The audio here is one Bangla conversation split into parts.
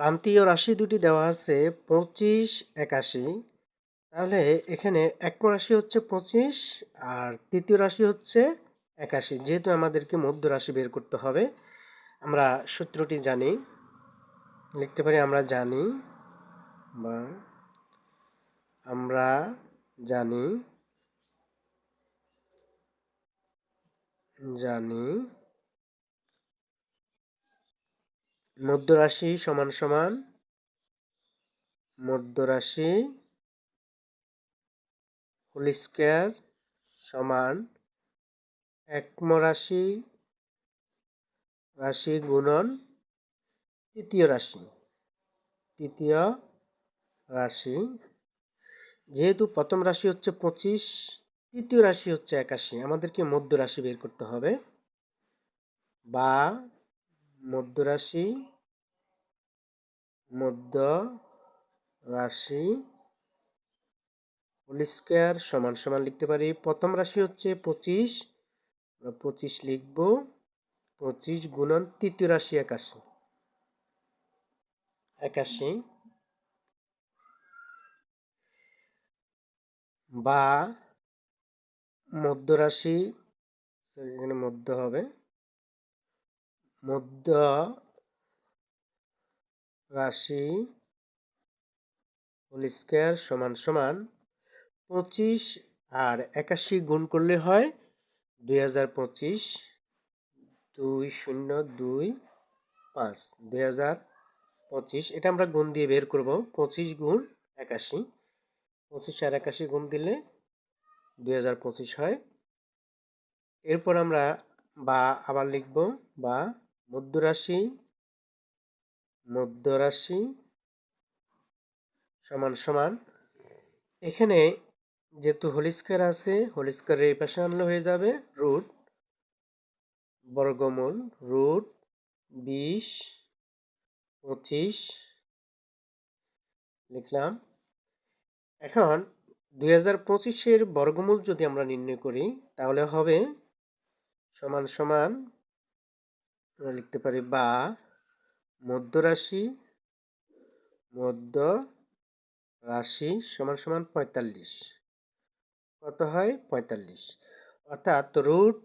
প্রান্তীয় রাশি দুটি দেওয়া আছে পঁচিশ, একাশি। তাহলে এখানে এক রাশি হচ্ছে পঁচিশ আর তৃতীয় রাশি হচ্ছে একাশি। যেহেতু আমাদেরকে মধ্য রাশি বের করতে হবে, আমরা সূত্রটি জানি, লিখতে পারি আমরা জানি বা আমরা জানি জানি মধ্যরাশি সমান সমান মধ্যরাশি হোল স্কোয়ার সমান একম রাশি রাশি গুণন তৃতীয় রাশি। তৃতীয় রাশি। যেহেতু প্রথম রাশি হচ্ছে পঁচিশ, তৃতীয় রাশি হচ্ছে একাশি। আমাদেরকে মধ্য রাশি বের করতে হবে বা মধ্য রাশি মধ্য রাশি হোল স্কোয়ার সমান সমান লিখতে পারি। প্রথম রাশি হচ্ছে পঁচিশ পঁচিশ লিখব। পঁচিশ গুণন তৃতীয় রাশি একাশি। একাশি। বা মধ্য রাশি এখানে মধ্য হবে। মধ্য রাশি হোল স্কোয়ার সমান সমান পঁচিশ আর একাশি গুণ করলে হয় দুই হাজার পঁচিশ, দুই শূন্য, দুই পাঁচ, দুই হাজার পঁচিশ। এটা আমরা গুণ দিয়ে বের করব, পঁচিশ গুণ একাশি। পঁচিশ আর একাশি গুণ দিলে দুই হাজার পঁচিশ হয়। এরপর আমরা বা আবার লিখব বা মধ্যরাশি মধ্যরাশি সমান সমান। এখানে যেহেতু হোলিস্কার আছে, হোলিস্কারের এই পাশে আনলে হয়ে যাবে রুট, বর্গমূল, রুট, বিশ, পঁচিশ, লিখলাম। এখন দুই হাজার পঁচিশের বর্গমূল যদি আমরা নির্ণয় করি, তাহলে হবে সমান সমান আমরা লিখতে পারি বা মধ্য রাশি মধ্য রাশি সমান সমান পঁয়তাল্লিশ। কত হয়? পঁয়তাল্লিশ। অর্থাৎ রুট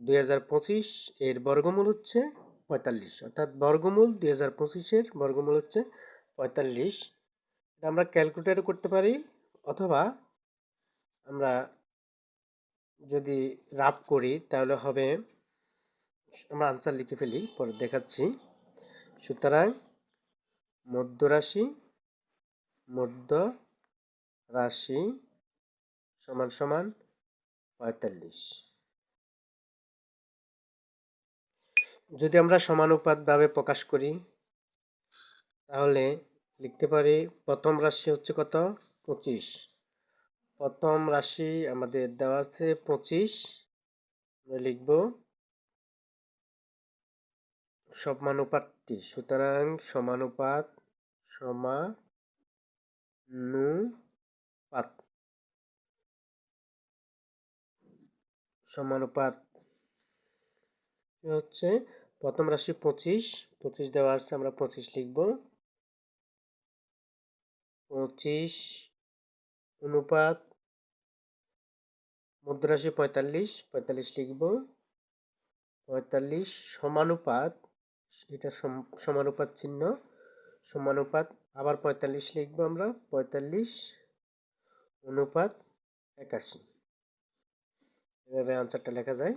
দুই হাজার পঁচিশ এর বর্গমূল হচ্ছে পঁয়তাল্লিশ। অর্থাৎ বর্গমূল দুই হাজার পঁচিশের বর্গমূল হচ্ছে পঁয়তাল্লিশ। এটা আমরা ক্যালকুলেটারও করতে পারি অথবা আমরা যদি রাফ করি তাহলে হবে আমরা আনসার লিখে ফেলি, পরে দেখাচ্ছি। সুতরাং মধ্য রাশি মধ্য রাশি সমান সমান পঁয়তাল্লিশ। যদি আমরা সমানুপাতভাবে প্রকাশ করি, তাহলে লিখতে পারি প্রথম রাশি হচ্ছে কত? পঁচিশ। প্রথম রাশি আমাদের দেওয়া আছে পঁচিশ। লিখব সমানুপাতটি। সুতরাং সমানুপাত সমানুপাত। সমানুপাত হচ্ছে? প্রথম রাশি পঁচিশ। পঁচিশ দেওয়া আছে, আমরা পঁচিশ লিখব। পঁচিশ অনুপাত মধ্যরাশি পঁয়তাল্লিশ। পঁয়তাল্লিশ লিখব। পঁয়তাল্লিশ সমানুপাত এটা সমানুপাত চিহ্ন। সমানুপাত, আবার পঁয়তাল্লিশ লিখব আমরা। পঁয়তাল্লিশ অনুপাত একাশি। এভাবে আনসারটা লেখা যায়।